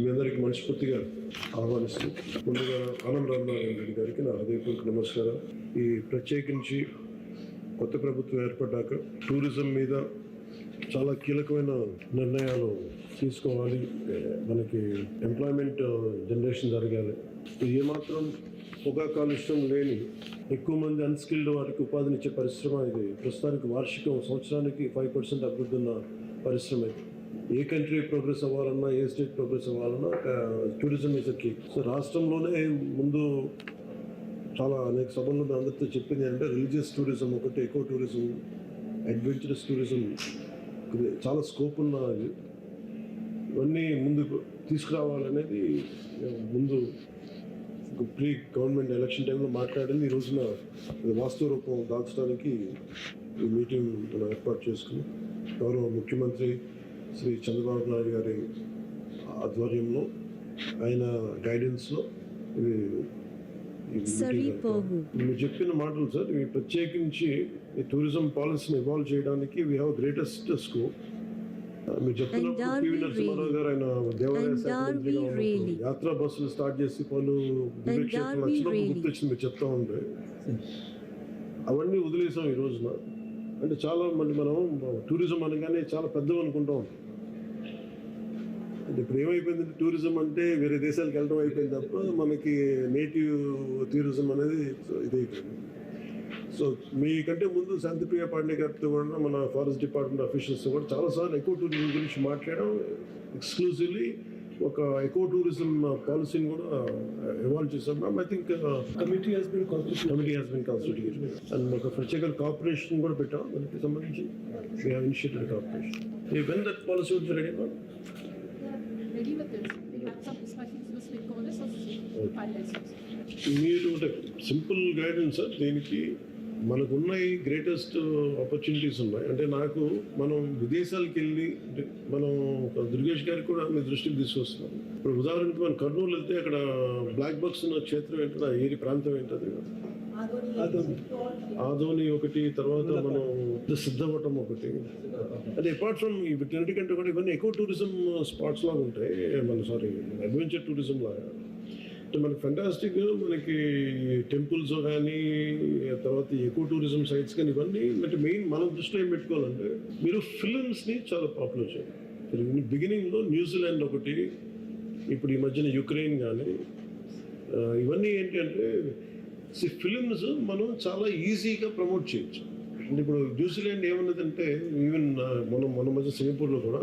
మీ అందరికి మనస్ఫూర్తిగా ఆహ్వానిస్తూ ముందుగా ఆనంద రామనారాయణ రెడ్డి గారికి నా హృదయపూర్వక నమస్కారం. ఈ ప్రత్యేకించి కొత్త ప్రభుత్వం ఏర్పడ్డాక టూరిజం మీద చాలా కీలకమైన నిర్ణయాలు తీసుకోవాలి. మనకి ఎంప్లాయ్మెంట్ జనరేషన్ జరగాలి. ఏమాత్రం పొగా కాలుష్యం లేని ఎక్కువ మంది అన్స్కిల్డ్ వారికి ఉపాధినిచ్చే పరిశ్రమ ఇది. ప్రస్తుతానికి వార్షికం సంవత్సరానికి ఫైవ్ పర్సెంట్ అభివృద్ధి ఉన్న పరిశ్రమ ఇది. ఏ కంట్రీ ప్రోగ్రెస్ అవ్వాలన్నా ఏ స్టేట్ ప్రోగ్రెస్ అవ్వాలన్నా టూరిజం ఇస్ కీ సో రాష్ట్రంలోనే ముందు చాలా అనేక సభల్లో అందరితో చెప్పింది అంటే రిలీజియస్ టూరిజం ఒకటి ఎకో టూరిజం అడ్వెంచరస్ టూరిజం చాలా స్కోప్ ఉన్నది ఇవన్నీ ముందు తీసుకురావాలనేది ముందు ప్రీ గవర్నమెంట్ ఎలక్షన్ టైంలో మాట్లాడింది. ఈ రోజున వాస్తు వాస్తవ రూపం దాల్చడానికి ఈ మీటింగ్ మనం ఏర్పాటు చేసుకుని గౌరవ ముఖ్యమంత్రి శ్రీ చంద్రబాబు నాయుడు గారి ఆధ్వర్యంలో ఆయన గైడెన్స్లో సరిపోగు. మీరు చెప్పిన మాటలు సార్ ఇవి ప్రత్యేకించి ఈ టూరిజం పాలసీని ఇవాల్వ్ చేయడానికి వీ హ్యావ్ గ్రేటెస్ట్ స్కోప్ మీరు చెప్తున్నప్పుడు పివి నరసింహారావు గారు ఆయన దేవాలయ శాఖ మంత్రిగా ఉన్నప్పుడు? యాత్రా బస్సులు స్టార్ట్ చేసి పలు దివ్యక్షేత్రాలు వచ్చినప్పుడు? గుర్తొచ్చింది మీరు చెప్తా ఉంటే. అవన్నీ వదిలేసాం ఈ రోజున. అంటే చాలా మంది మనం టూరిజం అనగానే చాలా పెద్దవి అనుకుంటా ఉంటాం. అంటే ఇప్పుడు ఏమైపోయిందంటే టూరిజం అంటే వేరే దేశాలకు వెళ్ళడం అయిపోయింది తప్ప మనకి నేటివ్ టూరిజం అనేది ఇదైపోయింది సో మీకంటే ముందు శాంతిప్రియ పాండే గారితో కూడా మన ఫారెస్ట్ డిపార్ట్మెంట్ అఫీషియల్స్ కూడా చాలాసార్లు ఎక్కువ టూరిజం గురించి మాట్లాడడం ఎక్స్క్లూజివ్లీ ఒక ఎకో టూరిజం పాలసీని కూడా ఇవాల్వ్ చేశాం. Ma'am I think has been constituted. Committee has been constituted and ఒక ప్రత్యేక కార్పొరేషన్ కూడా పెట్టాం దానికి సంబంధించి. We have initiated corporation when that policy would ready ma'am. మీరు సింపుల్ గైడెన్స్ సార్ దీనికి మనకున్న ఈ గ్రేటెస్ట్ ఆపర్చునిటీస్ ఉన్నాయి. అంటే నాకు మనం విదేశాలకు వెళ్ళి అంటే మనం ఒక దుర్గేష్ గారికి కూడా మీ దృష్టికి తీసుకొస్తున్నాం. ఇప్పుడు ఉదాహరణకి మనం కర్నూలు వెళ్తే అక్కడ బ్లాక్ బక్స్ ఉన్న క్షేత్రం ఏంటో ఆ ఏరి ప్రాంతం ఏంటది. ఆదోని ఒకటి తర్వాత మనం సిద్ధవటం ఒకటి. అంటే అపార్ట్ ఫ్రమ్ వీటన్నిటికంటే కూడా ఇవన్నీ ఎక్కువ టూరిజం స్పాట్స్ లాగా ఉంటాయి. మన సారీ అడ్వెంచర్ టూరిజం లాగా. మనకి ఫెంటాస్టిక్ మనకి టెంపుల్స్ కానీ తర్వాత ఎక్కువ టూరిజం సైట్స్ కానీ ఇవన్నీ అంటే మెయిన్ మనం దృష్టిలో ఏం పెట్టుకోవాలంటే మీరు ఫిలిమ్స్ని చాలా పాపులర్ చేయాలి. బిగినింగ్లో న్యూజిలాండ్ ఒకటి ఇప్పుడు ఈ మధ్యన యుక్రెయిన్ కానీ ఇవన్నీ ఏంటి అంటే ఫిలిమ్స్ మనం చాలా ఈజీగా ప్రమోట్ చేయొచ్చు. అంటే ఇప్పుడు న్యూజిలాండ్ ఏమన్నదంటే ఈవెన్ మనం మన మధ్య సింగపూర్లో కూడా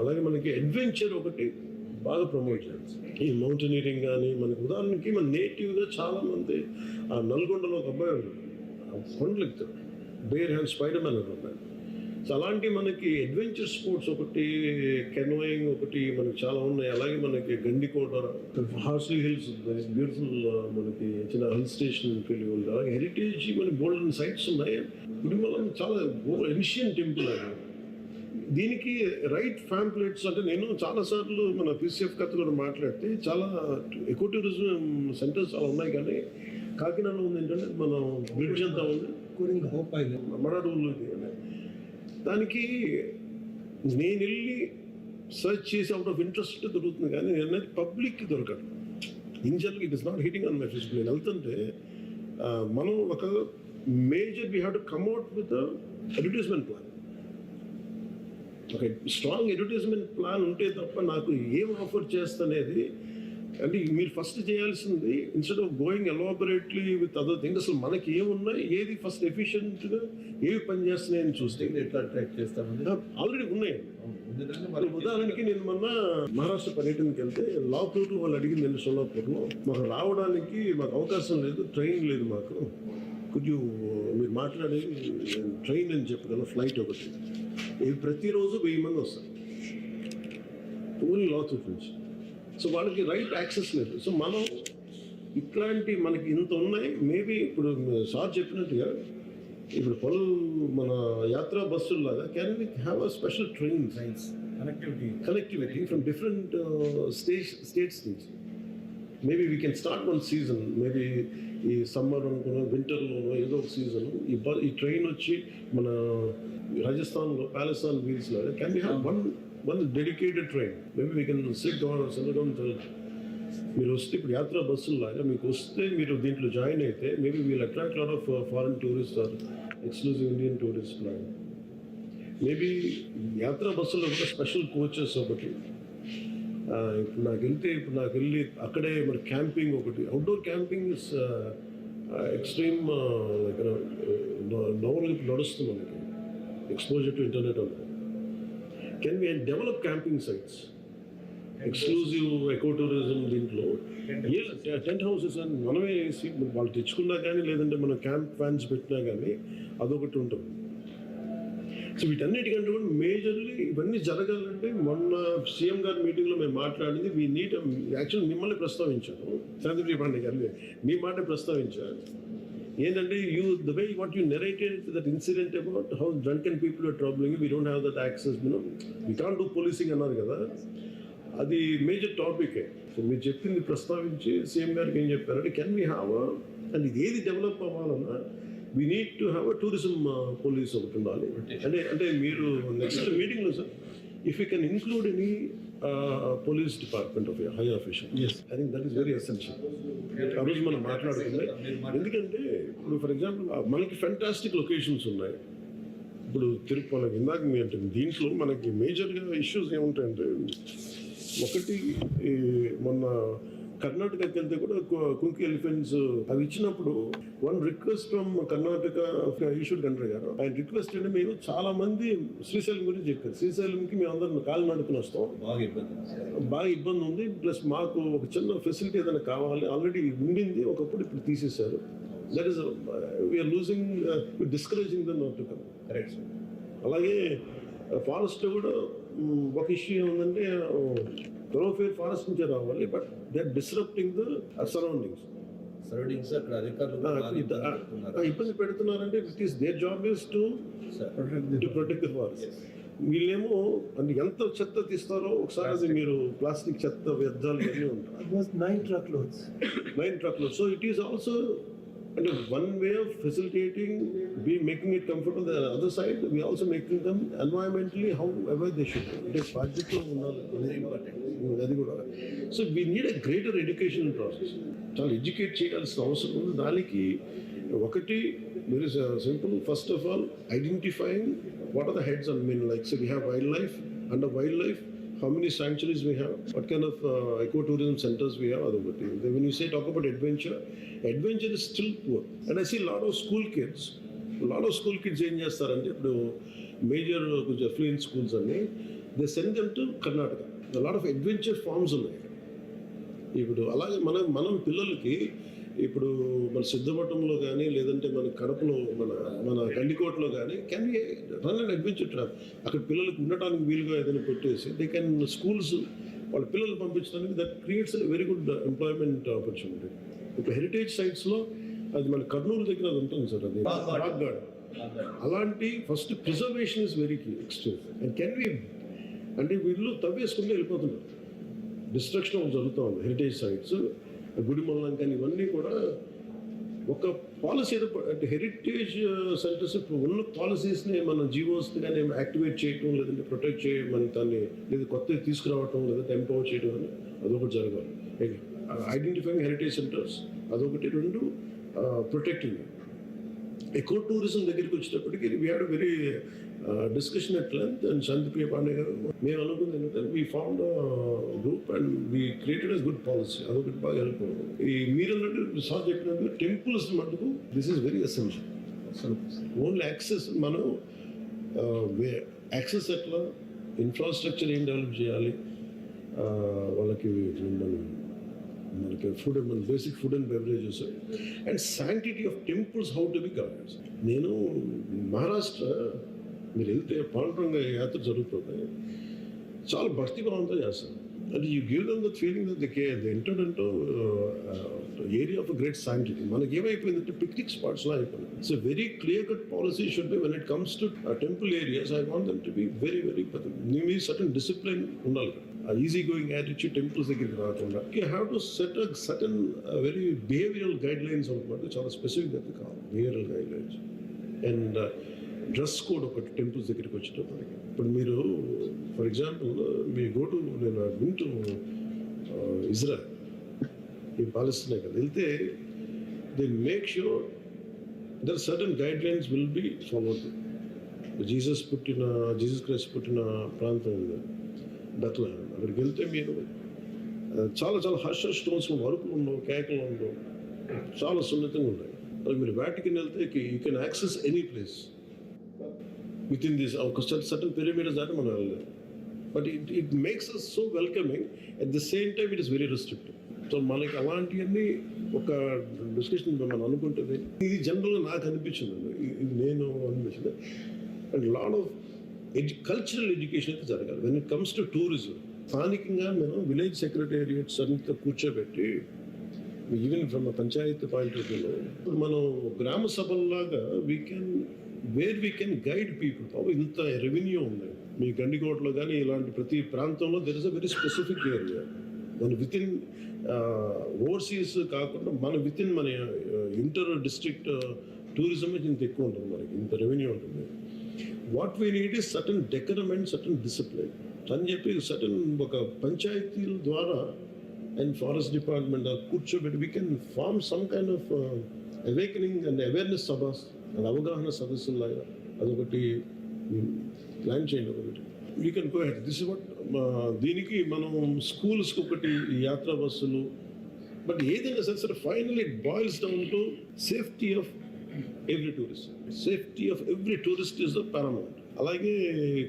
అలాగే మనకి అడ్వెంచర్ ఒకటి బాగా ప్రమోట్ చేయాలి. ఈ మౌంటైనీరింగ్ కానీ మనకి ఉదాహరణకి మన నేటివ్గా చాలామంది ఆ నల్గొండలో ఒక అబ్బాయి ఉన్నాడు. కొండలు బేర్ హ్యాండ్ స్పైడర్ మ్యాన్ అని అబ్బాయి. సో అలాంటి మనకి అడ్వెంచర్ స్పోర్ట్స్ ఒకటి కెనోయింగ్ ఒకటి మనకి చాలా ఉన్నాయి. అలాగే మనకి గండికోట హార్స్లీ హిల్స్ బ్యూటిఫుల్ మనకి చిన్న హిల్ స్టేషన్ ఫీల్ ఉంది. అలాగే హెరిటేజ్ మన గోల్డెన్ సైట్స్ ఉన్నాయి. తిరుమల చాలా ఎన్షియన్ టెంపుల్ అది. దీనికి రైట్ ఫ్యాంప్లెట్స్ అంటే నేను చాలాసార్లు మన పీసీఎఫ్ కథ కూడా మాట్లాడితే చాలా ఎకో టూరిజం సెంటర్స్ చాలా ఉన్నాయి కానీ కాకినాడలో ఉంది ఏంటంటే మనం బ్రిడ్జ్ అంతా ఉంది. Hope Island. మరాడూళ్ళు దానికి నేను వెళ్ళి సెర్చ్ చేసి అవుట్ ఆఫ్ ఇంట్రెస్ట్ దొరుకుతుంది కానీ నేను అనేది పబ్లిక్కి దొరకదు. ఇన్షియల్గా it is not hitting on my నేను వెళ్తుంటే మనం ఒక major we have to come at with advertisement plan ఒక స్ట్రాంగ్ అడ్వర్టైజ్మెంట్ ప్లాన్ ఉంటే తప్ప నాకు ఏం ఆఫర్ చేస్తనేది అంటే మీరు ఫస్ట్ చేయాల్సింది instead of going elaborately with other things అసలు మనకి ఏమున్నాయి ఏది ఫస్ట్ ఎఫిషియెంట్గా ఏవి పని చేస్తున్నాయని చూస్తే. ఎట్లా ట్రాక్ చేస్తామండి? ఆల్రెడీ ఉన్నాయి. ఉదాహరణకి నేను మొన్న మహారాష్ట్ర పర్యటనకి వెళ్తే లాతూర్ వాళ్ళు అడిగింది నేను సోలాపూర్లో. మాకు రావడానికి మాకు అవకాశం లేదు ట్రైన్ లేదు మాకు. కొద్దిగా మీరు మాట్లాడి ట్రైన్ అని చెప్పగలను ఫ్లైట్ ఒకటి. ఇది ప్రతిరోజు వెయ్యి మంది వస్తారు. ఓన్లీ లాతూర్ నుంచి సో వాళ్ళకి రైట్ యాక్సెస్ లేదు. సో మనం ఇట్లాంటి మనకి ఇంత ఉన్నాయి. మేబీ ఇప్పుడు సార్ చెప్పినట్టుగా ఇప్పుడు పలు మన యాత్రా బస్సుల్లాగా can we have a special train science connectivity from different uh, stage, states నుంచి. Maybe we can start one season maybe ఈ సమ్మర్ అనుకున్న వింటర్లోనో ఏదో ఒక సీజన్ ఈ బ ఈ ట్రైన్ వచ్చి మన రాజస్థాన్లో palace on వీల్స్లో can be have one one dedicated train maybe we can sit down seldom మీరు వస్తే ఇప్పుడు యాత్ర బస్సుల్లాగా మీకు వస్తే మీరు దీంట్లో జాయిన్ అయితే maybe we'll attract lot of foreign tourist or exclusive Indian tourist plan maybe యాత్ర బస్సులో కూడా స్పెషల్ కోచెస్ ఒకటి. ఇప్పుడు నాకు వెళ్తే ఇప్పుడు నాకు వెళ్ళి అక్కడే మరి క్యాంపింగ్ ఒకటి అవుట్డోర్ క్యాంపింగ్ ఇస్ ఎక్స్ట్రీమ్ నోరు నడుస్తుంది మనకి. ఎక్స్పోజర్ టు ఇంటర్నెట్ అన్నది can we develop camping sites exclusive eco tourism దీంట్లో టెంట్ హౌసెస్ అని మనమే వేసి వాళ్ళు తెచ్చుకున్నా కానీ లేదంటే మన క్యాంప్ ఫ్యాన్స్ పెట్టినా కానీ అదొకటి ఉంటుంది. సో వీటన్నిటికంటే కూడా మేజర్లీ ఇవన్నీ జరగాలంటే మొన్న సీఎం గారి మీటింగ్లో మేము మాట్లాడింది. వీ నీట్ యాక్చువల్ మిమ్మల్ని ప్రస్తావించాను. శాంతిప్రియ పాండే గారిని మీ మాట ప్రస్తావించారు. ఏంటంటే you the way what you narrated that incident about how drunk and people are troubling we don't have that access you know we can do policing అన్నారు కదా. అది మేజర్ టాపికే సో మీరు చెప్పింది ప్రస్తావించి సీఎం గారికి ఏం చెప్పారంటే కెన్ వీ హ్యావ్ అండ్ ఇది ఏది డెవలప్ అవ్వాలన్నా we need to have a tourism police ఒకటి ఉండాలి. అంటే అంటే మీరు నెక్స్ట్ మీటింగ్లో sir if you can include any police department of high official I think that is very essential ఆ రోజు మనం మాట్లాడుతుంది ఎందుకంటే ఇప్పుడు ఫర్ ఎగ్జాంపుల్ మనకి ఫెంటాస్టిక్ లొకేషన్స్ ఉన్నాయి. ఇప్పుడు తిరుపతి ఇందాక మీ అంటే దీంట్లో మనకి మేజర్గా ఇష్యూస్ ఏముంటాయంటే ఒకటి మొన్న కర్ణాటకకి వెళ్తే కూడా కుంకి ఎలిఫెంట్స్ అవి ఇచ్చినప్పుడు one request from Karnataka Eshwar Khandre garu. ఆయన రిక్వెస్ట్ అంటే మీరు చాలా మంది శ్రీశైలం గురించి చెప్పారు. శ్రీశైలంకి మేము అందరం కాలు నడుకుని వస్తాం. బాగా ఇబ్బంది బాగా ఇబ్బంది ఉంది. ప్లస్ మాకు ఒక చిన్న ఫెసిలిటీ ఏదైనా కావాలి ఆల్రెడీ ఉండింది ఒకప్పుడు ఇప్పుడు తీసేశారు. That is we are losing discouraging the not to come correct అలాగే ఫారెస్ట్ కూడా మ్, ఒక ఇష్యూ ఏముందంటే థరోఫేర్ ఫారెస్ట్ నుంచే రావాలి but they are disrupting the surroundings surroundings అక్కడ అధికారులు ఇబ్బంది పెడుతున్నారు. ఇబ్బంది పెడుతున్నారంటే it is their job is to protect the forest వీళ్ళేమో ఎంత చెత్త తీస్తారో ఒకసారి అది మీరు ప్లాస్టిక్ చెత్త వ్యర్థాలు ఇవన్నీ ఉంటాయి. It was nine truckloads. nine truckloads. So it is also and one way of facilitating, be making it comfortable. The other side, we also making them environmentally however they should. అంటే బాధ్యతలో ఉండాలి very important అది కూడా so we need a greater education process చాలా educate చేయాల్సిన అవసరం ఉంది దానికి ఒకటి very simple first of all identifying what are the heads and mean like so we have wild life and wild life how many sanctuaries we have what kind of eco tourism centres we have అదొకటి when you say talk about adventure adventure is still poor and I see lot of school kids lot of school kids ఏం చేస్తారంటే ఇప్పుడు major కొంచెం fluent schools అన్నీ they send them to Karnataka lot of adventure farms ఉన్నాయి ఇప్పుడు అలాగే మనం మనం పిల్లలకి ఇప్పుడు మన సిద్ధమఠంలో కానీ లేదంటే మన కడపలో మన మన గండికోటలో కానీ can run and adventure trap అక్కడ పిల్లలకు ఉండటానికి వీలుగా ఏదైనా పెట్టేసి దే కెన్ స్కూల్స్ వాళ్ళ పిల్లలు పంపించడానికి that creates very good employment opportunity ఇప్పుడు హెరిటేజ్ సైట్స్లో అది మన కర్నూలు దగ్గర అది ఉంటుంది సార్ అది రాక్ గార్డ్ అలాంటి first preservation is very key extreme and can we అంటే వీళ్ళు తవ్వేసుకుంటూ వెళ్ళిపోతున్నారు. డిస్ట్రక్షన్ జరుగుతూ ఉంది హెరిటేజ్ సైట్స్ గుడిమల్లం కానీ ఇవన్నీ కూడా ఒక పాలసీ ఏదో అంటే హెరిటేజ్ సెంటర్స్ uh, ఇప్పుడు ఉన్న పాలసీస్ని మన జీవోస్ని కానీ యాక్టివేట్ చేయటం లేదంటే ప్రొటెక్ట్ చేయడం దాన్ని లేదా కొత్తవి తీసుకురావటం లేదంటే ఎంపవర్ చేయడం అని అదొకటి జరగాలి. ఐడెంటిఫైయింగ్ హెరిటేజ్ సెంటర్స్ అదొకటి రెండు uh, ప్రొటెక్టింగ్ ఎకో టూరిజం దగ్గరికి వచ్చేటప్పటికి we had very discussion at length and Shantipriya Pandey garu మేము అనుకుంది ఏంటంటే we found group and we created us good policy అదొకటి బాగా హెల్ప్ ఈ మీరు అన్నట్టు సార్ చెప్పినందుకు టెంపుల్స్ మటుకు this is very essential only access మనం uh, యాక్సెస్ ఎట్లా? ఇన్ఫ్రాస్ట్రక్చర్ ఏం డెవలప్ చేయాలి? Uh, వాళ్ళకి మన మనకి ఫుడ్ అండ్ మన basic food and beverages and sanctity of temples how to be governance నేను మహారాష్ట్ర మీరు వెళ్తే పాండురంగ యాత్ర జరుగుతుంది. చాలా భక్తి భావంతో చేస్తారు అంటే you give them the feeling that the K the entered అంటూ ఏరియా ఆఫ్ గ్రేట్ శాంటిటీ మనకి ఏమైపోయిందంటే పిక్నిక్ స్పాట్స్లో అయిపోయింది. It's very clear cut policy should be when it comes to temple areas I want them to be very very మీ మీ certain discipline ఉండాలి ఆ easy going attitude temples దగ్గరికి రాకుండా. You have to set a certain very behavioural guide lines ఒకటి చాలా స్పెసిఫిక్గా కావాలి. Behavioural guide lines and dress code ఒకటి టెంపుల్స్ దగ్గరికి వచ్చేటప్పటికి ఇప్పుడు మీరు ఫర్ ఎగ్జాంపుల్ మీ గోటు నేను వింటూ uh, ఇజ్రాయల్ ఈ పాలిస్తున్నాయి కదా వెళ్తే they make sure there certain guide lines will be followed Jesus పుట్టిన జీసస్ క్రైస్ట్ పుట్టిన ప్రాంతం ఉంది. బెత్తలేము అక్కడికి వెళ్తే మీరు చాలా చాలా హర్ష స్టోన్స్ వరుపులు ఉండవు కేకలు ఉండవు చాలా సున్నితంగా ఉన్నాయి అది మీరు వాటికి వెళ్తే you can access any place within this ఒక సర్టన్ పిరమిడ్స్ దాటి మనం వెళ్ళలేదు but it it makes us so welcoming at the same time it is very restrictive so మనకి అలాంటివన్నీ ఒక డిస్కషన్ మనం అనుకుంటుంది ఇది జనరల్గా నాకు అనిపించింది ఇది నేను అనిపించింది. And lot of edu cultural education అయితే జరగాలి. When it comes to tourism స్థానికంగా మనం విలేజ్ సెక్రటేరియట్స్ అంతా కూర్చోబెట్టి even from panchayat point of వ్యూలో ఇప్పుడు మనం గ్రామ సభల్లాగా we can where we can guide people బాబు ఇంత రెవెన్యూ ఉంది. మీ గండికోటలో కానీ ఇలాంటి ప్రతి ప్రాంతంలో there is a very specific area మన విత్ ఇన్ ఓవర్సీస్ కాకుండా మన విత్ ఇన్ మన ఇంటర్ డిస్ట్రిక్ట్ టూరిజం ఇంత ఎక్కువ ఉంటుంది మనకి ఇంత రెవెన్యూ ఉంటుంది. What we need is certain decorum and certain discipline అని చెప్పి సటన్ ఒక పంచాయతీల ద్వారా అండ్ ఫారెస్ట్ డిపార్ట్మెంట్ కూర్చోబెట్టి we can form some kind of awakening and awareness సభస్ and అవగాహన సదస్సులాగా అదొకటి ప్లాన్ చేయండి ఒకటి. We can go ahead this what దీనికి మనం స్కూల్స్కి ఒకటి యాత్రా బస్సులు. బట్ ఏదైనా సరే సరే final it boils down to safety of every tourist safety of every tourist is the paramount అలాగే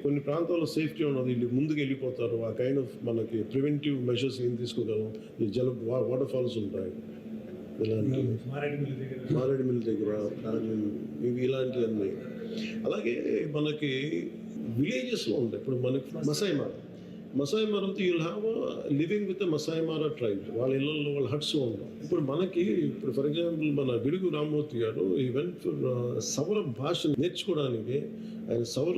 కొన్ని ప్రాంతాల్లో సేఫ్టీ ఉన్నది. వీళ్ళు ముందుకు వెళ్ళిపోతారు. ఆ కైండ్ ఆఫ్ మనకి ప్రివెంటివ్ మెషర్స్ ఏం తీసుకోగలం? ఈ జల వాటర్ ఫాల్స్ ఉంటాయి. ఇలాంటి మారేడుమిల్లి దగ్గర ఇవి ఇలాంటివన్నీ. అలాగే మనకి విలేజెస్లో ఉంటాయి. ఇప్పుడు మనకి Masai Masai మారంతో you'll have living with Masai Mara tribe వాళ్ళ ఇళ్ళల్లో వాళ్ళ హట్స్ ఉంటాం ఇప్పుడు మనకి ఇప్పుడు ఫర్ ఎగ్జాంపుల్ మన గిడుగు రామ్మూర్తి గారు ఈవెంట్ ఫర్ సౌర భాష నేర్చుకోవడానికి ఆయన సౌర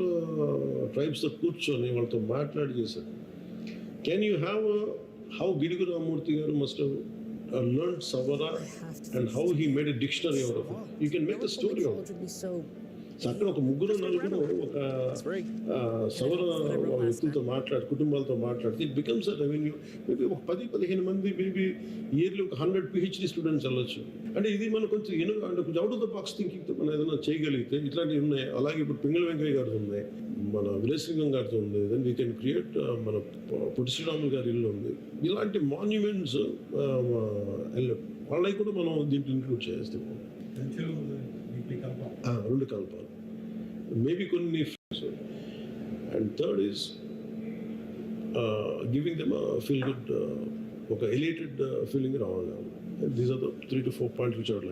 ట్రైబ్స్తో కూర్చొని వాళ్ళతో మాట్లాడి చేశారు. Can you have how Gidugu Rammurthy garu must learn Savara and how he made a dictionary out of you can make the story out So so అక్కడ ఒక ముగ్గురు నలుగురు ఒక సౌర వ్యక్తులతో మాట్లాడి కుటుంబాలతో మాట్లాడితే it becomes a revenue maybe ఒక పది పదిహేను మంది మేబీ ఇయర్లీ ఒక హండ్రెడ్ పిహెచ్డి స్టూడెంట్స్ వెళ్ళొచ్చు. అంటే ఇది మనం కొంచెం ఎను అంటే కొంచెం అవుట్ ఆఫ్ ద బాక్స్ థింకింగ్తో మనం ఏదైనా చేయగలిగితే ఇట్లాంటివి ఉన్నాయి. అలాగే ఇప్పుడు పింగళ వెంకయ్య గారితో ఉన్నాయి మన విలేసింగం గారితో ఉంది. దెన్ వీ కెన్ క్రియేట్ మన పుట్టి శ్రీరాములు గారి ఇల్లు ఉంది. ఇలాంటి మాన్యుమెంట్స్ వాళ్ళకి కూడా మనం దీంట్లో ఇంక్లూడ్ చేస్తే ఆ, రెండు కలపాలి. maybe couldn't even. So. And third is uh, giving them a feel good, uh, okay, elated uh, feeling around. And these are the three to four points which are. like.